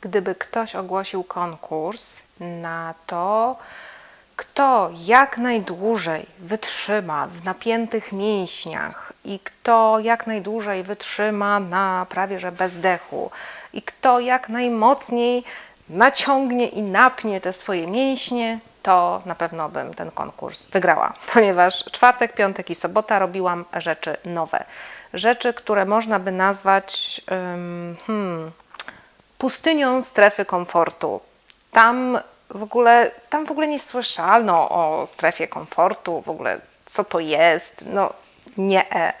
gdyby ktoś ogłosił konkurs na to, kto jak najdłużej wytrzyma w napiętych mięśniach i kto jak najdłużej wytrzyma na prawie że bezdechu i kto jak najmocniej naciągnie i napnie te swoje mięśnie, to na pewno bym ten konkurs wygrała, ponieważ czwartek, piątek i sobota robiłam rzeczy nowe. Rzeczy, które można by nazwać hmm, pustynią strefy komfortu. Tam w ogóle, tam w ogóle nie słyszano o strefie komfortu, w ogóle co to jest. No nie.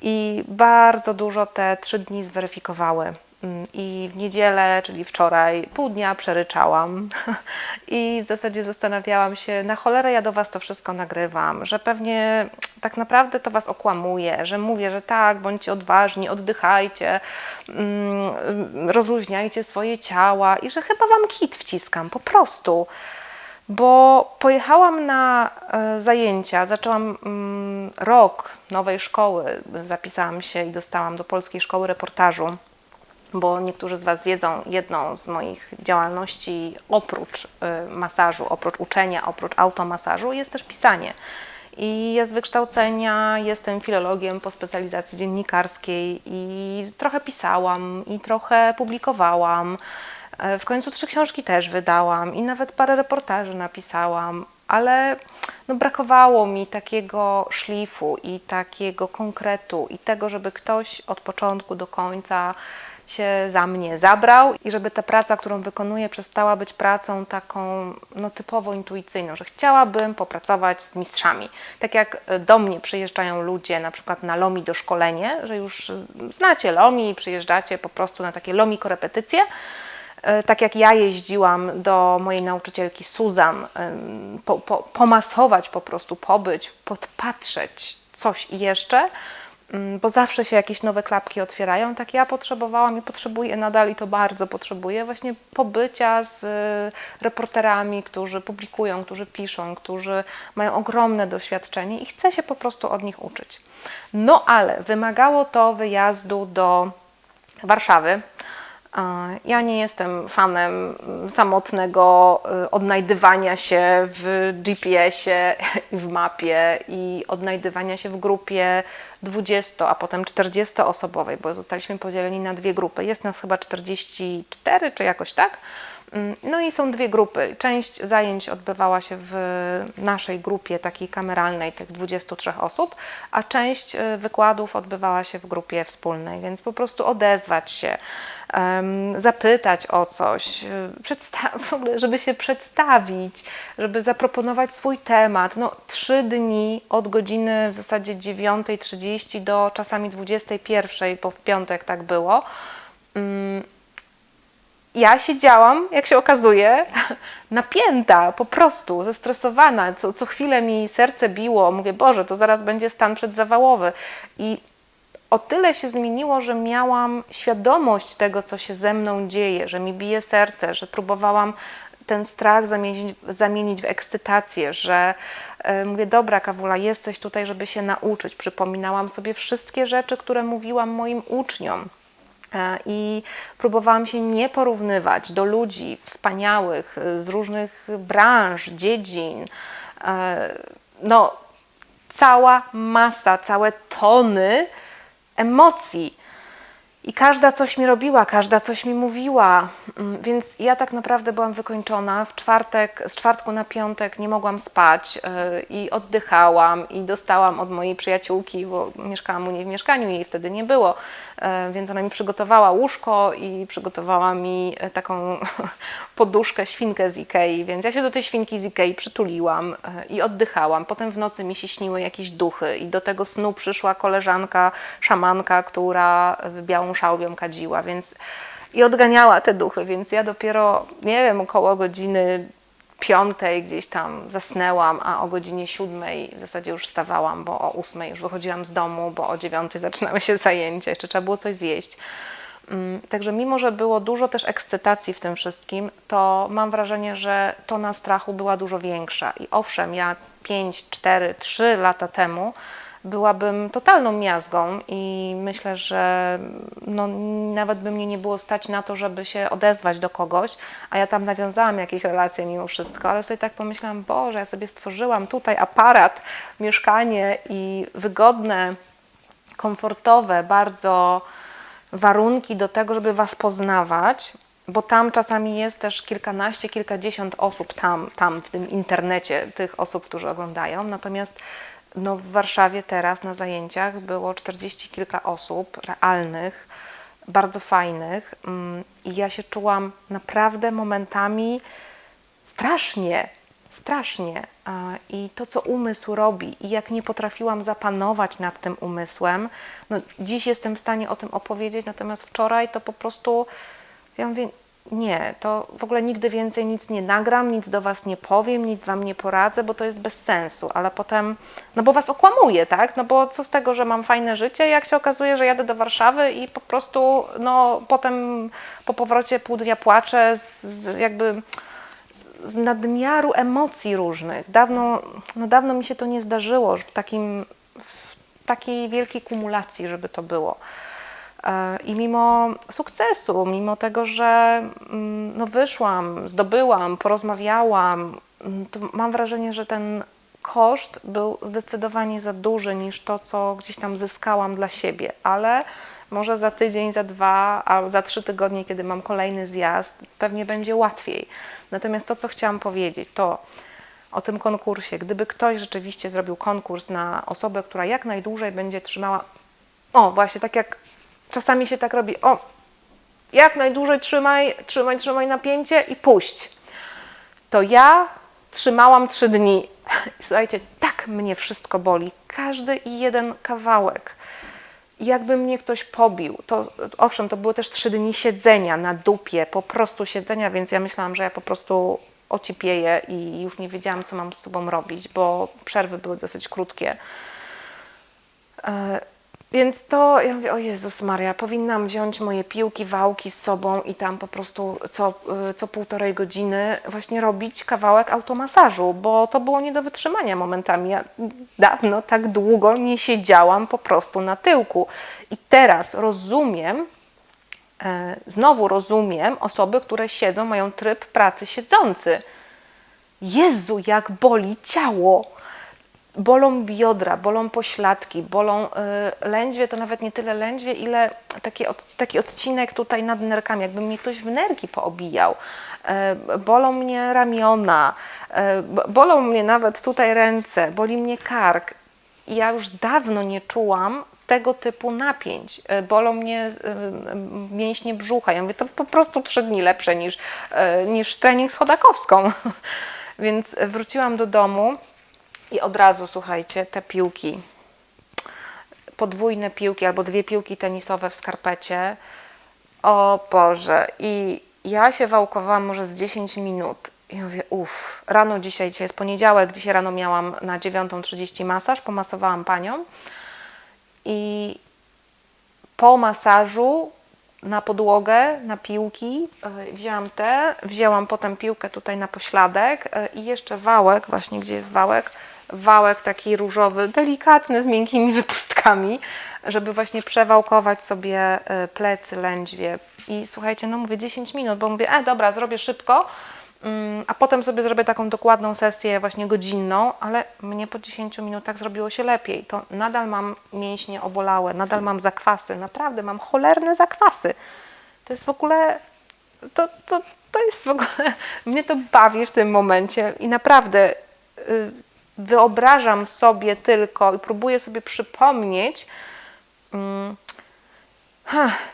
I bardzo dużo te trzy dni zweryfikowały. Mm, I w niedzielę, czyli wczoraj, pół dnia przeryczałam i w zasadzie zastanawiałam się, na cholerę ja do Was to wszystko nagrywam, że pewnie tak naprawdę to Was okłamuję, że mówię, że tak, bądźcie odważni, oddychajcie, mm, rozluźniajcie swoje ciała i że chyba Wam kit wciskam, po prostu. Bo pojechałam na e, zajęcia, zaczęłam mm, rok nowej szkoły, zapisałam się i dostałam do Polskiej Szkoły Reportażu bo niektórzy z Was wiedzą, jedną z moich działalności oprócz y, masażu, oprócz uczenia, oprócz automasażu jest też pisanie. I ja z wykształcenia jestem filologiem po specjalizacji dziennikarskiej i trochę pisałam i trochę publikowałam. E, w końcu trzy książki też wydałam i nawet parę reportaży napisałam, ale no brakowało mi takiego szlifu i takiego konkretu i tego, żeby ktoś od początku do końca się za mnie zabrał i żeby ta praca, którą wykonuję, przestała być pracą taką no, typowo intuicyjną, że chciałabym popracować z mistrzami. Tak jak e, do mnie przyjeżdżają ludzie na przykład na LOMI do szkolenie, że już znacie LOMI i przyjeżdżacie po prostu na takie LOMI korepetycje, e, tak jak ja jeździłam do mojej nauczycielki Suzan, po, po, pomasować po prostu, pobyć, podpatrzeć coś jeszcze, Mm, bo zawsze się jakieś nowe klapki otwierają. Tak ja potrzebowałam i potrzebuję nadal i to bardzo potrzebuję właśnie pobycia z y, reporterami, którzy publikują, którzy piszą, którzy mają ogromne doświadczenie i chcę się po prostu od nich uczyć. No ale wymagało to wyjazdu do Warszawy. Ja nie jestem fanem samotnego y, odnajdywania się w GPS-ie i w mapie i odnajdywania się w grupie 20, a potem 40-osobowej, bo zostaliśmy podzieleni na dwie grupy. Jest nas chyba 44 czy jakoś tak. Mm, no i są dwie grupy. Część zajęć odbywała się w naszej grupie takiej kameralnej, tych 23 osób, a część y, wykładów odbywała się w grupie wspólnej, więc po prostu odezwać się, zapytać o coś, y, w ogóle, żeby się przedstawić, żeby zaproponować swój temat. No, trzy dni od godziny w zasadzie 9.30 do czasami 21.00, bo w piątek tak było mm, ja siedziałam, jak się okazuje, napięta, po prostu, zestresowana. Co, co chwilę mi serce biło. Mówię, Boże, to zaraz będzie stan przedzawałowy. I o tyle się zmieniło, że miałam świadomość tego, co się ze mną dzieje, że mi bije serce, że próbowałam ten strach zamienić, zamienić w ekscytację, że y, mówię, dobra, Kawula, jesteś tutaj, żeby się nauczyć. Przypominałam sobie wszystkie rzeczy, które mówiłam moim uczniom I próbowałam się nie porównywać do ludzi wspaniałych z różnych branż, dziedzin. E, no, cała masa, całe tony emocji. I każda coś mi robiła, każda coś mi mówiła, mm, więc ja tak naprawdę byłam wykończona. W czwartek, z czwartku na piątek nie mogłam spać yy, i oddychałam i dostałam od mojej przyjaciółki, bo mieszkałam u niej w mieszkaniu i jej wtedy nie było, E, więc ona mi przygotowała łóżko i przygotowała mi e, taką poduszkę, świnkę z Ikei, więc ja się do tej świnki z Ikei przytuliłam e, i oddychałam. Potem w nocy mi się śniły jakieś duchy i do tego snu przyszła koleżanka, szamanka, która białą szałwią kadziła, więc i odganiała te duchy, więc ja dopiero, nie wiem, około godziny piątej gdzieś tam zasnęłam, a o godzinie siódmej w zasadzie już wstawałam, bo o ósmej już wychodziłam z domu, bo o dziewiątej zaczynały się zajęcia, jeszcze trzeba było coś zjeść. Mm, także mimo, że było dużo też ekscytacji w tym wszystkim, to mam wrażenie, że tona strachu była dużo większa. I owszem, ja 5, 4, 3 lata temu byłabym totalną miazgą i myślę, że no, nawet by mnie nie było stać na to, żeby się odezwać do kogoś, a ja tam nawiązałam jakieś relacje mimo wszystko, ale sobie tak pomyślałam, Boże, ja sobie stworzyłam tutaj aparat, mieszkanie i wygodne, komfortowe bardzo warunki do tego, żeby Was poznawać, bo tam czasami jest też kilkanaście, kilkadziesiąt osób tam, tam w tym internecie, tych osób, którzy oglądają. Natomiast no, w Warszawie teraz na zajęciach było czterdzieści kilka osób realnych, bardzo fajnych mm, i ja się czułam naprawdę momentami strasznie, strasznie. I to, co umysł robi, i jak nie potrafiłam zapanować nad tym umysłem, no dziś jestem w stanie o tym opowiedzieć, natomiast wczoraj to po prostu, ja mówię, nie, to w ogóle nigdy więcej nic nie nagram, nic do Was nie powiem, nic Wam nie poradzę, bo to jest bez sensu, ale potem, no bo Was okłamuję, tak? No bo co z tego, że mam fajne życie, jak się okazuje, że jadę do Warszawy i po prostu, no potem po powrocie pół dnia płaczę z, z jakby z nadmiaru emocji różnych. Dawno, no dawno mi się to nie zdarzyło w, takim, w takiej wielkiej kumulacji, żeby to było. E, I mimo sukcesu, mimo tego, że mm, no wyszłam, zdobyłam, porozmawiałam, mm, to mam wrażenie, że ten koszt był zdecydowanie za duży niż to, co gdzieś tam zyskałam dla siebie, ale może za tydzień, za dwa, a za trzy tygodnie, kiedy mam kolejny zjazd, pewnie będzie łatwiej. Natomiast to, co chciałam powiedzieć, to o tym konkursie. Gdyby ktoś rzeczywiście zrobił konkurs na osobę, która jak najdłużej będzie trzymała. O, właśnie tak jak czasami się tak robi. O, jak najdłużej trzymaj, trzymaj, trzymaj napięcie i puść. To ja trzymałam trzy dni. I słuchajcie, tak mnie wszystko boli. Każdy i jeden kawałek. Jakby mnie ktoś pobił, to owszem, to były też trzy dni siedzenia na dupie, po prostu siedzenia, więc ja myślałam, że ja po prostu ocipieję i już nie wiedziałam, co mam z sobą robić, bo przerwy były dosyć krótkie. Więc to, ja mówię, o Jezus Maria, powinnam wziąć moje piłki, wałki z sobą i tam po prostu co, y, co półtorej godziny właśnie robić kawałek automasażu, bo to było nie do wytrzymania momentami. Ja dawno tak długo nie siedziałam po prostu na tyłku. I teraz rozumiem, e, znowu rozumiem osoby, które siedzą, mają tryb pracy siedzący. Jezu, jak boli ciało! Bolą biodra, bolą pośladki, bolą y, lędźwie, to nawet nie tyle lędźwie, ile taki, od, taki odcinek tutaj nad nerkami, jakby mnie ktoś w nerki poobijał. Y, bolą mnie ramiona, y, bo- bolą mnie nawet tutaj ręce, boli mnie kark. Ja już dawno nie czułam tego typu napięć. Y, Bolą mnie y, y, mięśnie brzucha. Ja mówię, to po prostu trzy dni lepsze niż, niż trening z chodakowską. Więc wróciłam do domu. I od razu, słuchajcie, te piłki, podwójne piłki albo dwie piłki tenisowe w skarpecie. O Boże. I ja się wałkowałam może z 10 minut. I mówię, uff, rano dzisiaj, dzisiaj jest poniedziałek, dzisiaj rano miałam na 9.30 masaż, pomasowałam panią. I po masażu na podłogę, na piłki. e, Wzięłam te, wzięłam potem piłkę tutaj na pośladek e, i jeszcze wałek, właśnie gdzie jest wałek, wałek taki różowy, delikatny, z miękkimi wypustkami, żeby właśnie przewałkować sobie e, plecy, lędźwie. I słuchajcie, no mówię 10 minut, bo mówię, e dobra, zrobię szybko, mm, a potem sobie zrobię taką dokładną sesję właśnie godzinną, ale mnie po 10 minutach zrobiło się lepiej. To nadal mam mięśnie obolałe, nadal mam zakwasy, naprawdę mam cholerne zakwasy. To jest w ogóle, to, to, to jest w ogóle, mnie to bawi w tym momencie i naprawdę y, wyobrażam sobie tylko i próbuję sobie przypomnieć, mm,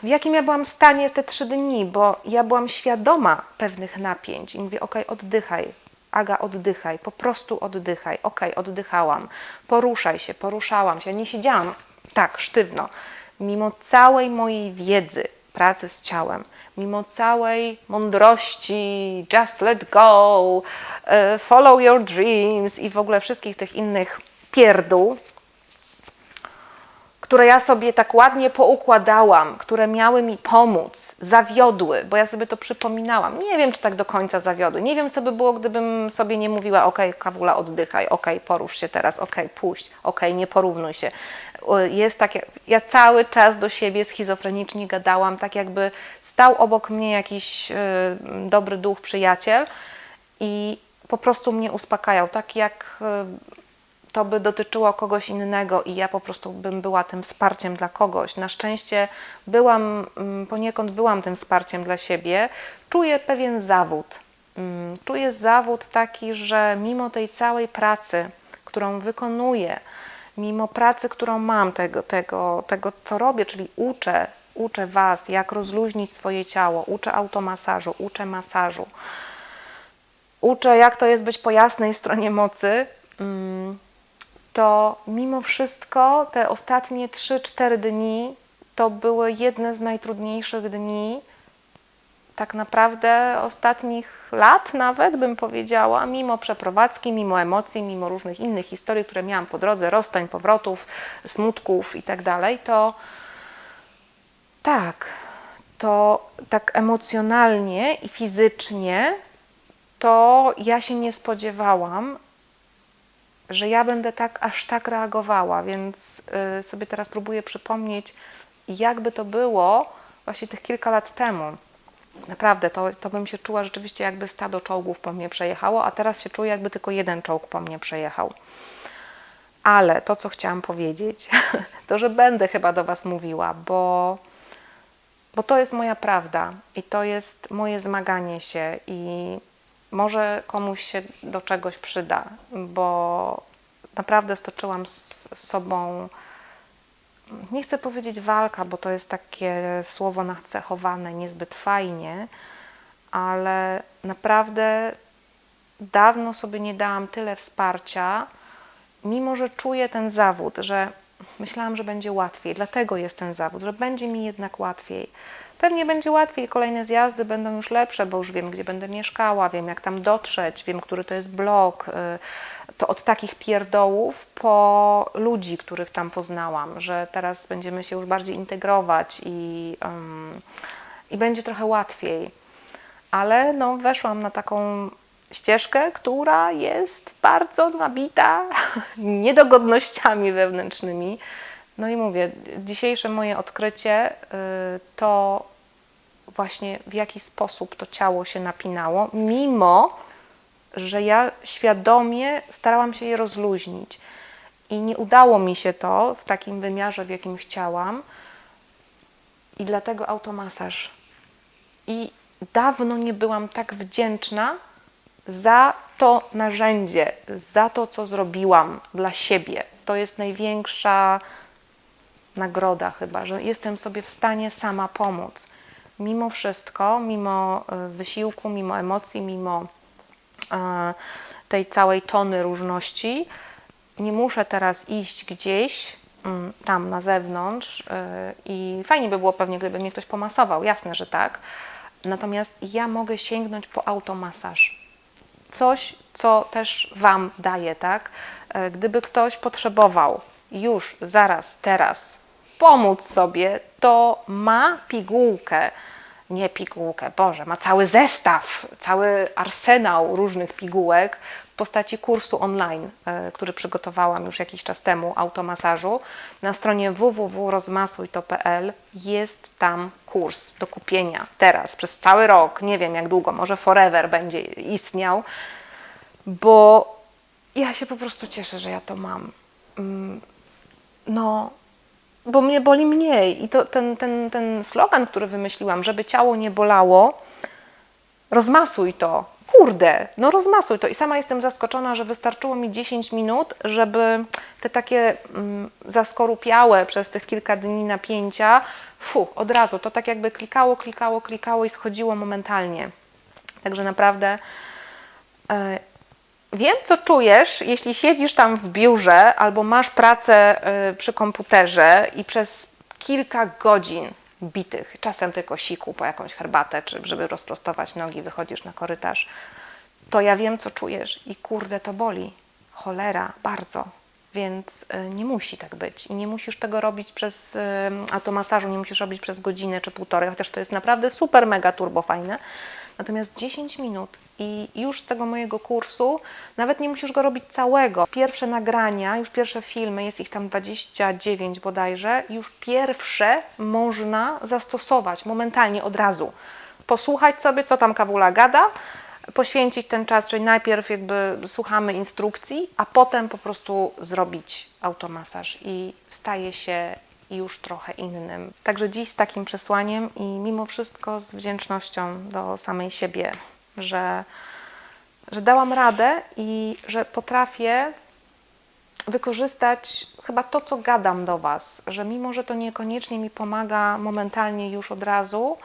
w jakim ja byłam stanie te trzy dni, bo ja byłam świadoma pewnych napięć i mówię, okej, oddychaj, Aga, oddychaj, po prostu oddychaj, okej, oddychałam, poruszaj się, poruszałam się, nie siedziałam tak sztywno, mimo całej mojej wiedzy, pracy z ciałem, mimo całej mądrości, just let go, follow your dreams i w ogóle wszystkich tych innych pierdół, które ja sobie tak ładnie poukładałam, które miały mi pomóc, zawiodły, bo ja sobie to przypominałam. Nie wiem, czy tak do końca zawiodły. Nie wiem, co by było, gdybym sobie nie mówiła, ok, Kawula, oddychaj, ok, porusz się teraz, ok, puść, ok, nie porównuj się. Jest tak, ja cały czas do siebie schizofrenicznie gadałam, tak jakby stał obok mnie jakiś y, dobry duch, przyjaciel i po prostu mnie uspokajał, tak jak y, to by dotyczyło kogoś innego i ja po prostu bym była tym wsparciem dla kogoś. Na szczęście byłam, mm, poniekąd byłam tym wsparciem dla siebie. Czuję pewien zawód. Mm, Czuję zawód taki, że mimo tej całej pracy, którą wykonuję, mimo pracy, którą mam, tego, tego, tego co robię, czyli uczę, uczę Was, jak rozluźnić swoje ciało, uczę automasażu, uczę masażu, uczę, jak to jest być po jasnej stronie mocy, mm, to mimo wszystko te ostatnie 3-4 dni to były jedne z najtrudniejszych dni, tak naprawdę ostatnich lat, nawet bym powiedziała, mimo przeprowadzki, mimo emocji, mimo różnych innych historii, które miałam po drodze, rozstań, powrotów, smutków i tak dalej, to tak, to tak emocjonalnie i fizycznie to ja się nie spodziewałam, że ja będę tak aż tak reagowała, więc y, sobie teraz próbuję przypomnieć, jakby to było właśnie tych kilka lat temu. Naprawdę, to, to bym się czuła rzeczywiście, jakby stado czołgów po mnie przejechało, a teraz się czuję, jakby tylko jeden czołg po mnie przejechał. Ale to, co chciałam powiedzieć, to że będę chyba do Was mówiła, bo, bo to jest moja prawda i to jest moje zmaganie się i może komuś się do czegoś przyda, bo naprawdę stoczyłam z sobą, nie chcę powiedzieć walka, bo to jest takie słowo nacechowane niezbyt fajnie, ale naprawdę dawno sobie nie dałam tyle wsparcia, mimo że czuję ten zawód, że myślałam, że będzie łatwiej, dlatego jest ten zawód, że będzie mi jednak łatwiej. Pewnie będzie łatwiej, kolejne zjazdy będą już lepsze, bo już wiem, gdzie będę mieszkała, wiem, jak tam dotrzeć, wiem, który to jest blok. y, To od takich pierdołów po ludzi, których tam poznałam, że teraz będziemy się już bardziej integrować i, ym, i będzie trochę łatwiej ale no, weszłam na taką ścieżkę, która jest bardzo nabita niedogodnościami wewnętrznymi. No i mówię, dzisiejsze moje odkrycie y, to właśnie w jaki sposób to ciało się napinało, mimo że ja świadomie starałam się je rozluźnić. I nie udało mi się to w takim wymiarze, w jakim chciałam. I dlatego automasaż. I dawno nie byłam tak wdzięczna za to narzędzie, za to, co zrobiłam dla siebie. To jest największa nagroda chyba, że jestem sobie w stanie sama pomóc. Mimo wszystko, mimo y, wysiłku, mimo emocji, mimo e, tej całej tony różności, nie muszę teraz iść gdzieś mm, tam na zewnątrz y, i fajnie by było pewnie, gdyby mnie ktoś pomasował, jasne, że tak. Natomiast ja mogę sięgnąć po automasaż. Coś, co też Wam daję, tak? E, Gdyby ktoś potrzebował już, zaraz, teraz pomóc sobie, to ma pigułkę, nie pigułkę, Boże, ma cały zestaw, cały arsenał różnych pigułek w postaci kursu online, e, który przygotowałam już jakiś czas temu, automasażu. Na stronie www.rozmasuj.pl jest tam kurs do kupienia teraz, przez cały rok, nie wiem jak długo, może forever będzie istniał, bo ja się po prostu cieszę, że ja to mam. Mm, No, bo mnie boli mniej. I to ten, ten, ten slogan, który wymyśliłam, żeby ciało nie bolało, rozmasuj to. Kurde, no rozmasuj to. I sama jestem zaskoczona, że wystarczyło mi 10 minut, żeby te takie mm, zaskorupiałe przez tych kilka dni napięcia, fu, od razu, to tak jakby klikało, klikało, klikało i schodziło momentalnie. Także naprawdę e, Wiem, co czujesz, jeśli siedzisz tam w biurze albo masz pracę y, przy komputerze i przez kilka godzin bitych, czasem tylko siku po jakąś herbatę, czy żeby rozprostować nogi, wychodzisz na korytarz, to ja wiem, co czujesz i kurde, to boli. Cholera, bardzo. Więc y, nie musi tak być i nie musisz tego robić przez y, automasażu, nie musisz robić przez godzinę czy półtorej, chociaż to jest naprawdę super, mega turbo fajne. Natomiast 10 minut i już z tego mojego kursu, nawet nie musisz go robić całego. Pierwsze nagrania, już pierwsze filmy, jest ich tam 29 bodajże, już pierwsze można zastosować momentalnie od razu. Posłuchać sobie, co tam kawula gada, poświęcić ten czas, czyli najpierw jakby słuchamy instrukcji, a potem po prostu zrobić automasaż i staje się już trochę innym. Także dziś z takim przesłaniem i mimo wszystko z wdzięcznością do samej siebie, że, że dałam radę i że potrafię wykorzystać chyba to, co gadam do Was, że mimo, że to niekoniecznie mi pomaga momentalnie już od razu,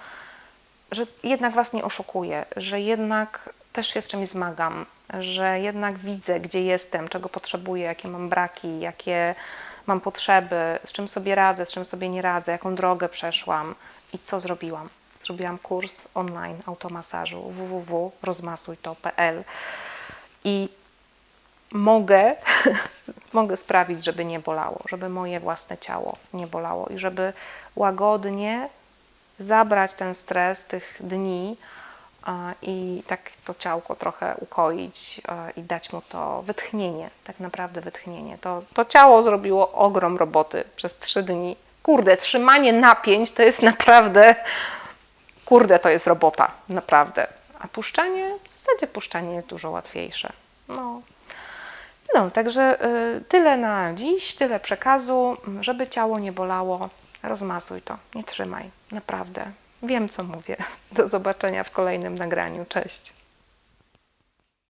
że jednak Was nie oszukuję, że jednak też się z czymś zmagam, że jednak widzę, gdzie jestem, czego potrzebuję, jakie mam braki, jakie mam potrzeby, z czym sobie radzę, z czym sobie nie radzę, jaką drogę przeszłam i co zrobiłam. Zrobiłam kurs online automasażu www.rozmasujto.pl i mogę, mogę sprawić, żeby nie bolało, żeby moje własne ciało nie bolało i żeby łagodnie zabrać ten stres tych dni i tak to ciałko trochę ukoić i dać mu to wytchnienie, tak naprawdę wytchnienie. To, to ciało zrobiło ogrom roboty przez trzy dni. Kurde, trzymanie napięć to jest naprawdę, kurde, to jest robota, naprawdę. A puszczanie, w zasadzie puszczanie jest dużo łatwiejsze. No, no, także y, tyle na dziś, tyle przekazu, żeby ciało nie bolało. Rozmasuj to, nie trzymaj, naprawdę. Wiem, co mówię. Do zobaczenia w kolejnym nagraniu. Cześć.